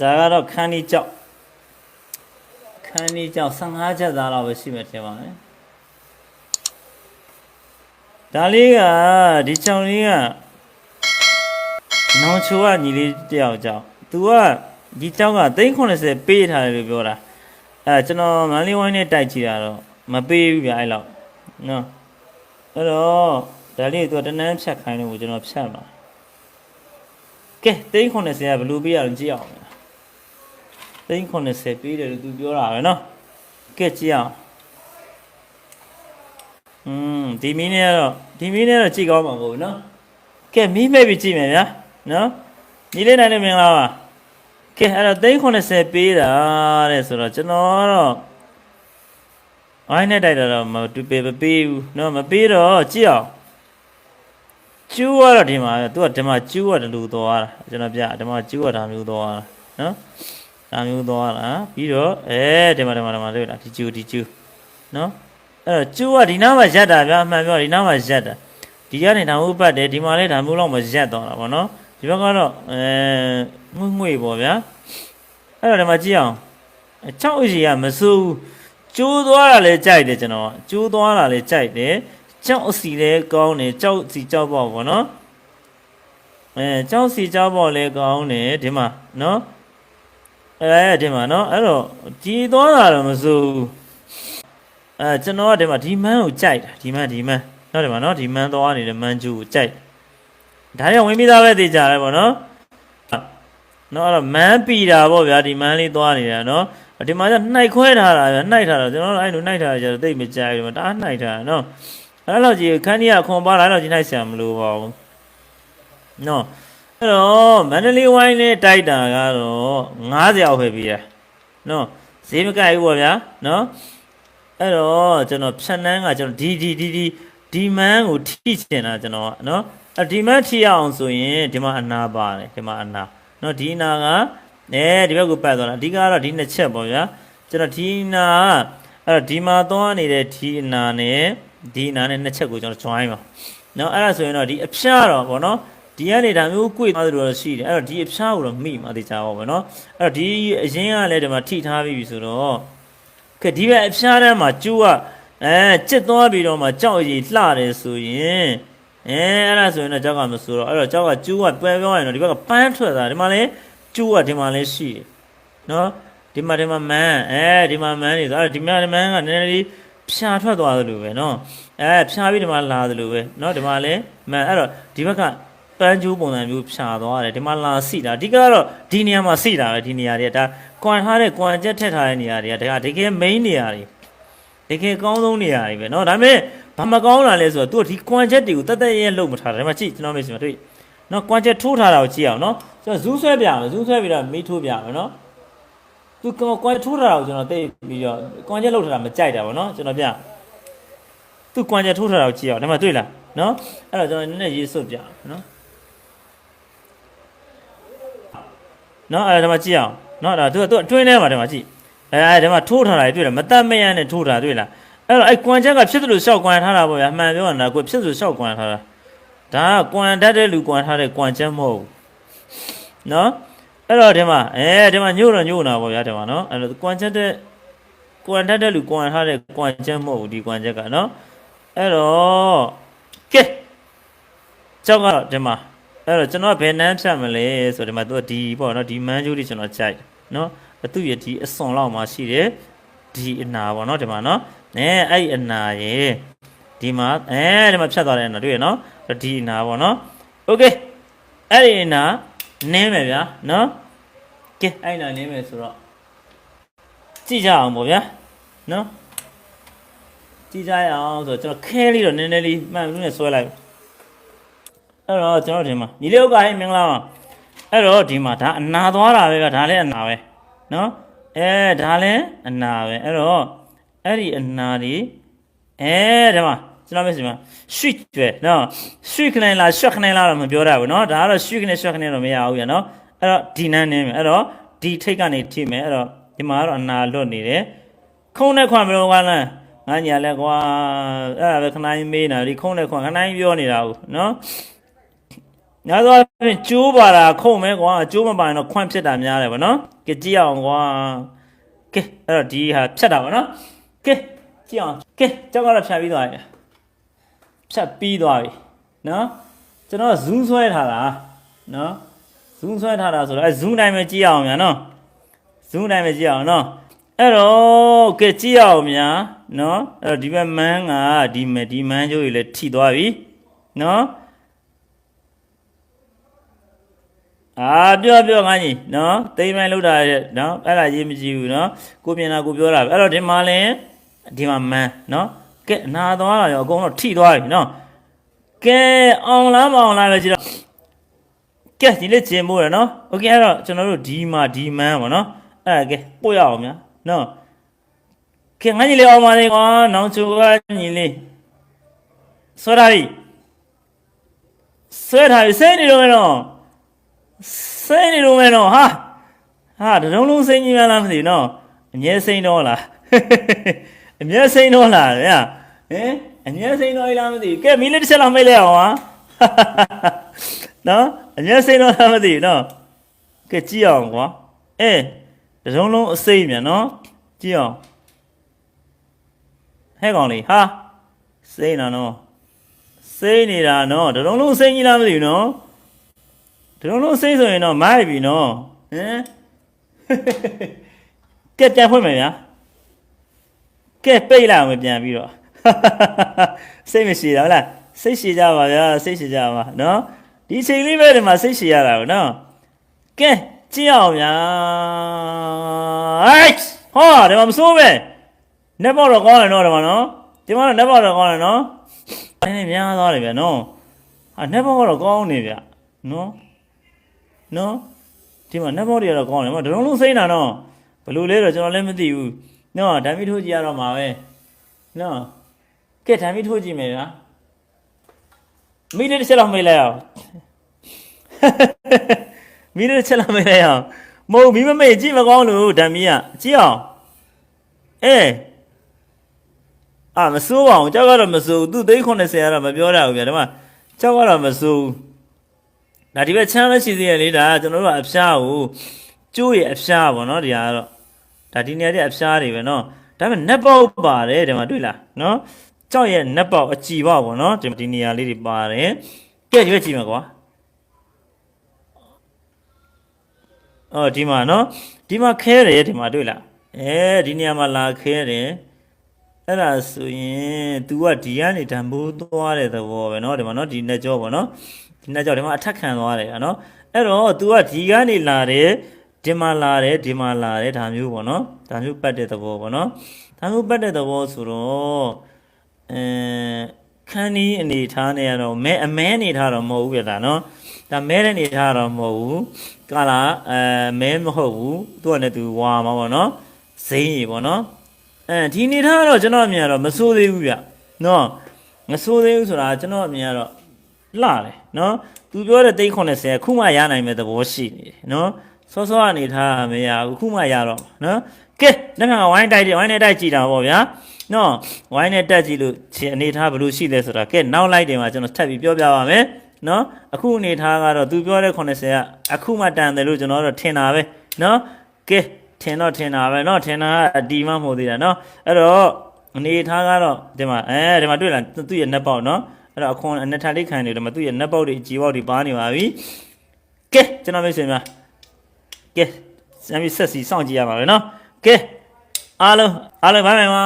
ဒါကတော့ခန်းဒီကြောက်ခန်းဒီကြောက်15ချက်သားလောက်ပဲရှိမယ်ထင်ပါမယ်ဒါလေးကဒီချောင်းလေးကနောင်ချိုကညီလေးတယောက်ကြောက်သူကဒီကြောက်က380ပေးထားတယ်လို့ပြောတာအဲကျွန်တော်မန်လေးဝိုင်းနဲ့တိုက်ကြည့်တာတော့မပေးဘူးဗျအဲ့လောက်နော်အဲ့တော့ဒါလေးကသူကတနန်းဖြတ်ခိုင်းလို့ကျွန်တော်ဖြတ်မှာကဲ380ကဘယ်လိုပေးရအောင်ကြည့်အောင်လား 380ပေးတယ်လို့သူပြောတာပဲနော်ကဲကြည့်အောင်อืมဒီမီးနဲ့ကတော့ဒီမီးနဲ့တော့ကြည့်ကောင်းမှာမဟုတ်ဘူးနော်ကဲမီးမဲ့ပြီးကြည့်မယ်ဗျာနော်ညီလေးနိုင်နေမင်္ဂလာပါကဲအဲ့တော့380ပေးတာတဲ့ဆိုတော့ကျွန်တော်ကတော့အိုင်းနဲ့တိုက်တာတော့မတူပေးမပေးဘူးနော်မပေးတော့ကြည့်အောင်ကျူးကတော့ဒီမှာသူကဒီမှာကျူးကတလူသွားတာကျွန်တော်ပြဒီမှာကျူးကဒါမျိုးသွားတာနော် ဒါမျိုးသွားတာပြီးတော့အဲဒီမှာဒီမှာဒီမှာတွေ့လားဒီကျူးဒီကျူးနော်အဲ့တော့ကျူးကဒီနားမှာရက်တာဗျာအမှန်ပြောဒီနားမှာရက်တာဒီကနေဒါမျိုးပတ်တယ်ဒီမှာလည်းဒါမျိုးတော့မရက်တော့တာဗောနော်ဒီဘက်ကတော့အဲငွေ့ငွေ့ပေါ့ဗျာအဲ့တော့ဒီမှာကြည့်အောင်6အစီကမစိုးဘူးကျိုးသွားတာလည်းကြိုက်တယ်ကျွန်တော်ကကျိုးသွားတာလည်းကြိုက်တယ်ကြောက်အစီလည်းကောင်းတယ်ကြောက်စီကြောက်ပေါ့ဗောနော်အဲကြောက်စီကြောက်ပေါ့လည်းကောင်းတယ်ဒီမှာနော် အဲဒီမှာနော်အဲ့တော့ကြည်သွားတာတော့မစိုးဘူးအဲကျွန်တော်ကဒီမှာဒီမန်းကိုကြိုက်တာဒီမန်းဒီမန်းနော်ဒီမှာနော်ဒီမန်းသွားနေတဲ့မန်းကျူကိုကြိုက်ဒါကြောင့်ဝင်ပြီးသားပဲသိကြတယ်ဗောနော်နော်အဲ့တော့မန်းပီတာပေါ့ဗျာဒီမန်းလေးသွားနေတာနော်ဒီမှာကျနှိုက်ခွဲထားတာဗျာနှိုက်ထားတာကျွန်တော်တို့အဲ့လိုနှိုက်ထားကြတော့သိမကြိုက်ဘူးဒါနှိုက်ထားတာနော်အဲ့တော့ကြီးခန်းကြီးကခွန်ပါလာတော့ကြီးနှိုက်ဆရာမလို့ပါဘူးနော် အဲ့တော့မန္တလေးဝိုင်းနဲ့တိုက်တာကတော့90ရောက်ပဲပြီးရနော်ဈေးမကြိုက်ဘူးပေါ့ဗျာနော်အဲ့တော့ကျွန်တော်ဖြတ်နှန်းကကျွန်တော်ဒီဒီဒီဒီဒီမန်းကိုထိချင်တာကျွန်တော်ကနော်အဲ့ဒီမန်းထိရအောင်ဆိုရင်ဒီမှာအနာပါတယ်ဒီမှာအနာနော်ဒီအနာကအဲဒီဘက်ကိုပတ်သွားတာအဓိကကတော့ဒီနှစ်ချက်ပေါ့ဗျာကျွန်တော်ဒီအနာအဲ့တော့ဒီမှာသွားနေတဲ့ဒီအနာနဲ့ဒီအနာနဲ့နှစ်ချက်ကိုကျွန်တော် join ပါနော်အဲ့ဒါဆိုရင်တော့ဒီအဖျားတော့ပေါ့နော် ဒီကနေဒါမျိုးကိုယ်သွားသလိုတော့ရှိတယ်အဲ့တော့ဒီအဖျားကိုတော့မိမှသိကြပါဘောနော်အဲ့တော့ဒီအရင်ကလည်းဒီမှာထိထားပြီးပြီဆိုတော့ကဲဒီဘက်အဖျားထဲမှာကျူးကအဲကျစ်သွားပြီးတော့မှကြောက်ရည်လှတယ်ဆိုရင်အဲအဲ့ဒါဆိုရင်တော့ကြောက်ကမဆိုတော့အဲ့တော့ကြောက်ကကျူးကပွဲပြောရင်တော့ဒီဘက်ကပန်းထွက်တာဒီမှာလည်းကျူးကဒီမှာလည်းရှိတယ်နော်ဒီမှာဒီမှာမန်းအဲဒီမှာမန်းနေဆိုအဲ့ဒီမှာဒီမန်းကနည်းနည်းလေးဖြာထွက်သွားသလိုပဲနော်အဲဖြာပြီးဒီမှာလာသလိုပဲနော်ဒီမှာလည်းမန်းအဲ့တော့ဒီဘက်က ပန်းကျိုးပုံစံမျိုးဖြာသွားတယ်ဒီမှာလာစီတာအဓိကတော့ဒီနေရာမှာစီတာပဲဒီနေရာတွေကဒါကွန်ထားတဲ့ကွန်ချက်ထက်ထားတဲ့နေရာတွေကဒါတကယ် main နေရာတွေတကယ်ကောင်းဆုံးနေရာတွေပဲเนาะဒါပေမဲ့ဘာမကောင်းတာလဲဆိုတော့သူကဒီကွန်ချက်တွေကိုတတ်တတ်ရဲလုံးမထားတယ်ဒါမှကြည့်ကျွန်တော်မေးစီမှာတွေ့เนาะကွန်ချက်ထိုးထားတာကိုကြည့်အောင်เนาะကျွန်တော်ဇူးဆွဲပြမယ်ဇူးဆွဲပြီးတော့မေးထိုးပြမယ်เนาะသူကွန်ထိုးထားတာကိုကျွန်တော်သိပြီးတော့ကွန်ချက်လောက်ထားတာမကြိုက်တာဗောเนาะကျွန်တော်ပြသူကွန်ချက်ထိုးထားတာကိုကြည့်အောင်ဒါမှတွေ့လားเนาะအဲ့တော့ကျွန်တော်နည်းနည်းရေးစွတ်ပြเนาะ နော်အဲ့ဒါမှကြည့်အောင်နော်ဒါသူကသူအတွင်းထဲမှာဒီမှာကြည့်အဲအဲဒီမှာထိုးထားတာတွေ့လားမတတ်မရနဲ့ထိုးထားတွေ့လားအဲ့တော့အဲ့ကွန်ချက်ကဖြစ်သလိုရှောက်ကွန်ထားတာပေါ့ဗျာမှန်ပြောရတာကိုဖြစ်သလိုရှောက်ကွန်ထားတာဒါကကွန်တတ်တဲ့လူကွန်ထားတဲ့ကွန်ချက်မဟုတ်ဘူးနော်အဲ့တော့ဒီမှာအဲဒီမှာညို့တော့ညို့နာပေါ့ဗျာဒီမှာနော်အဲ့တော့ကွန်ချက်တဲ့ကွန်တတ်တဲ့လူကွန်ထားတဲ့ကွန်ချက်မဟုတ်ဘူးဒီကွန်ချက်ကနော်အဲ့တော့ကဲကျောက်ကတော့ဒီမှာ အဲ့တော့ကျွန်တော်ဘယ်နှမ်းဖြတ်မလဲဆိုတော့ဒီမှာသူကဒီပေါ့နော်ဒီမန်းကျိုးတွေကျွန်တော်ကြိုက်နော်အသူရဒီအစွန်လောက်မှာရှိတယ်ဒီအနာပေါ့နော်ဒီမှာနော်အဲအဲ့ဒီအနာရေဒီမှာအဲဒီမှာဖြတ်သွားတဲ့အနာတွေ့ရနော်ဒီအနာပေါ့နော်โอเคအဲ့ဒီအနာနင်းမယ်ဗျာနော်ကဲအဲ့ဒီအနာနင်းမယ်ဆိုတော့ကြည့်ကြအောင်ပေါ့ဗျာနော်ကြည့်ကြရအောင်ဆိုတော့ကျွန်တော်ခဲလေးတော့နည်းနည်းလေးမှန်လို့နဲ့ဆွဲလိုက် အဲ့တော့ကျွန်တော်ဒီမှာညီလေးဥက္ကဟိမင်္ဂလာပါအဲ့တော့ဒီမှာဒါအနာသွားတာပဲဗျဒါလည်းအနာပဲနော်အဲဒါလည်းအနာပဲအဲ့တော့အဲ့ဒီအနာဒီအဲဒီမှာကျွန်တော်မျက်စိမှာရွှိကျွဲနော်ရွှိခနိုင်လားရွှက်ခနိုင်လားတော့မပြောတတ်ဘူးနော်ဒါကတော့ရွှိခနေရွှက်ခနေတော့မရဘူးရနော်အဲ့တော့ဒီနန်းနေမယ်အဲ့တော့ဒီထိတ်ကနေထိမယ်အဲ့တော့ဒီမှာကတော့အနာလွတ်နေတယ်ခုံးနဲ့ခွန်မလို့ကလန်းငါညာလဲကွာအဲ့ဒါပဲခဏင်းမေးနေတာဒီခုံးနဲ့ခွန်ခဏင်းပြောနေတာဟုတ်နော် များသောအားဖြင့်ကျိုးပါတာခုံမဲကွာကျိုးမပါရင်တော့ခွန့်ဖြစ်တာများတယ်ဗောနော်ကဲကြည့်အောင်ကွာကဲအဲ့တော့ဒီဟာဖြတ်တာဗောနော်ကဲကြည့်အောင်ကဲကြောက်ကတော့ဖြတ်ပြီးသွားပြီဖြတ်ပြီးသွားပြီနော်ကျွန်တော် zoom ဆွဲထားတာနော် zoom ဆွဲထားတာဆိုတော့အဲ zoom တိုင်းပဲကြည့်အောင်များနော် zoom တိုင်းပဲကြည့်အောင်နော်အဲ့တော့ကဲကြည့်အောင်များနော်အဲ့တော့ဒီဘက်မန်းကဒီမဒီမန်းကျိုးကြီးလည်းထိသွားပြီနော် အာပြောပြောငါကြီးနော်တိမ်မိုင်းလောက်တာရဲ့နော်အဲ့ဒါရေးမကြည့်ဘူးနော်ကိုမြင်တာကိုပြောတာပဲအဲ့တော့ဒီမှာလဲဒီမှာမန်းနော်ကဲအနာသွားတာရောအကုန်တော့ထိသွားပြီနော်ကဲအောင်လားမအောင်လားပဲကြည့်တော့ ကဲဒီလေးကျင်မို့ရနော်โอเคအဲ့တော့ကျွန်တော်တို့ဒီမှာဒီမန်းပါနော်အဲ့ဒါကဲပို့ရအောင်ဗျာနော်ကဲငါညီလေးအောင်ပါလေကွာနောင်ချိုကညီလေးဆွဲထားပြီဆွဲထားပြီစိတ်နေတော့မယ်နော် စိတ်နေတော့မယ်နော်ဟာဟာတလုံးလုံးစိတ်ကြီးမှလားမသိဘူးနော်အမြဲစိတ်တော့လားအမြဲစိတ်တော့လားဗျာဟင်အမြဲစိတ်တော့လားမသိဘူးကဲမီးလေးတစ်ချက်လောက်မိတ်လိုက်အောင်ဟာနော်အမျက်စိမ့်တော့လားမသိဘူးနော်ကဲကြည့်အောင်ကွာအဲတစုံလုံးအစိမ့်မြန်နော်ကြည့်အောင်ဟဲ့ကောင်လေးဟာစိမ့်တာနော်စိမ့်နေတာနော်တစုံလုံးစိမ့်ကြီးလားမသိဘူးနော် တစုံလုံးစိမ့်ဆိုရင်တော့မိုက်ပြီနော်ဟမ်ကဲပြန်ဖွင့်မယ်ဗျာကဲပိတ်လိုက်အောင်ပြန်ပြီးတော့စိတ်မရှိတာဟုတ်လားစိတ်ရှိကြပါဗျာစိတ်ရှိကြပါနော်ဒီချိန်လေးပဲဒီမှာစိတ်ရှိရတာကိုနော်ကဲကြည့်အောင်ဗျာဟိုက်ဟောဒီမှာမစိုးပဲနေပေါ့တော့ကောင်းတယ်နော်ဒီမှာနော်ဒီမှာတော့နေပေါ့တော့ကောင်းတယ်နော်နည်းနည်းများသွားတယ်ဗျာနော်ဟာနေပေါ့တော့ကောင်းနေဗျာနော် နော်ဒီမှာနေပေါ့တွေကတော့ကောင်းတယ်မဒလုံးလုံးစိမ့်တာနော်ဘယ်လိုလဲတော့ကျွန်တော်လည်းမသိဘူးနော်ဓာမီထိုးကြည့်ရတော့မှာပဲနော်ကဲဓာမီထိုးကြည့်မယ်ဗျာမိလေးတစ်ချက်လောက်မေးလိုက်အောင်မိလေးတစ်ချက်လောက်မေးလိုက်အောင်မဟုတ်မိမမေးကြည့်မကောင်းလို့ဓာမီကကြည့်အောင်အေးအာမစိုးပါဘူးကြောက်ကတော့မစိုးဘူးသူသိန်း80ကတော့မပြောရဘူးဗျာဒီမှာကြောက်ကတော့မစိုးဘူး ဒါဒီဘက်ချမ်းမရှိသေးရဲ့လေဒါကကျွန်တော်တို့ကအဖျားကိုကျိုးရဲ့အဖျားပေါ့နော်ဒီဟာကတော့ဒါဒီနေရာတွေအဖျားတွေပဲနော်ဒါပေမဲ့နက်ပေါက်ပါတယ်ဒီမှာတွေ့လားနော် ကြောက်ရဲ့နက်ပေါက်အကြည်ပေါက်ပေါ့နော်ဒီဒီနေရာလေးတွေပါတယ်ကဲဒီဘက်ကြည့်မှာကွာအော်ဒီမှာနော်ဒီမှာခဲတယ်ဒီမှာတွေ့လားအဲဒီနေရာမှာလာခဲတယ်အဲ့ဒါဆိုရင် तू ကဒီကနေဓာမိုးသွားတဲ့သဘောပဲเนาะဒီမှာเนาะဒီနှစ်ကြောပေါ့เนาะ ဒီနောက်ကြောင့်ဒီမှာအထက်ခံသွားတယ်နော်အဲ့တော့ तू ကဒီကနေလာတယ်ဒီမှာလာတယ်ဒီမှာလာတယ်ဒါမျိုးပေါ့နော်ဒါမျိုးပတ်တဲ့သဘောပေါ့နော်ဒါမျိုးပတ်တဲ့သဘောဆိုတော့အဲခန်းဒီအနေထားနဲ့ကတော့မဲအမဲအနေထားတော့မဟုတ်ဘူးပြတာနော်ဒါမဲတဲ့အနေထားတော့မဟုတ်ဘူးကလာအဲမဲမဟုတ်ဘူးသူကလည်းသူဝါမှာပေါ့နော်ဈိန်းကြီးပေါ့နော်အဲဒီအနေထားကတော့ကျွန်တော်အမြင်ကတော့မဆိုးသေးဘူးဗျနော်မဆိုးသေးဘူးဆိုတာကျွန်တော်အမြင်ကတော့ လှတယ်နော်သူပြောတဲ့390ခုမှရနိုင်မဲ့သဘောရှိနေတယ်နော်စောစောအနေထားမရဘူးခုမှရတော့နော်ကဲနောက်မှဝိုင်းတိုက်တယ်ဝိုင်းနဲ့တိုက်ကြည့်တာပေါ့ဗျာနော်ဝိုင်းနဲ့တက်ကြည့်လို့ရှင်အနေထားဘယ်လိုရှိလဲဆိုတာကဲနောက်လိုက်တယ်မှာကျွန်တော်ထပ်ပြီးပြောပြပါမယ်နော်အခုအနေထားကတော့သူပြောတဲ့80ကအခုမှတန်တယ်လို့ကျွန်တော်တို့ထင်တာပဲနော်ကဲထင်တော့ထင်တာပဲနော်ထင်တာကအတီမမဟုတ်သေးတာနော်အဲ့တော့အနေထားကတော့ဒီမှာအဲဒီမှာတွေ့လားသူ့ရဲ့ net ပေါက်နော် အဲ့တော့အခွန်အနက်ထားလေးခံနေတယ်မှာသူ့ရဲ့ net ပေါက်တွေအကြည်ပေါက်တွေပါနေပါပြီကဲကျွန်တော်မိတ်ဆွေများကဲစမ်းပြီးဆက်စီစောင့်ကြည့်ရပါမယ်နော်ကဲအားလုံးအားလုံးဘိုင်ဘိုင်ပါ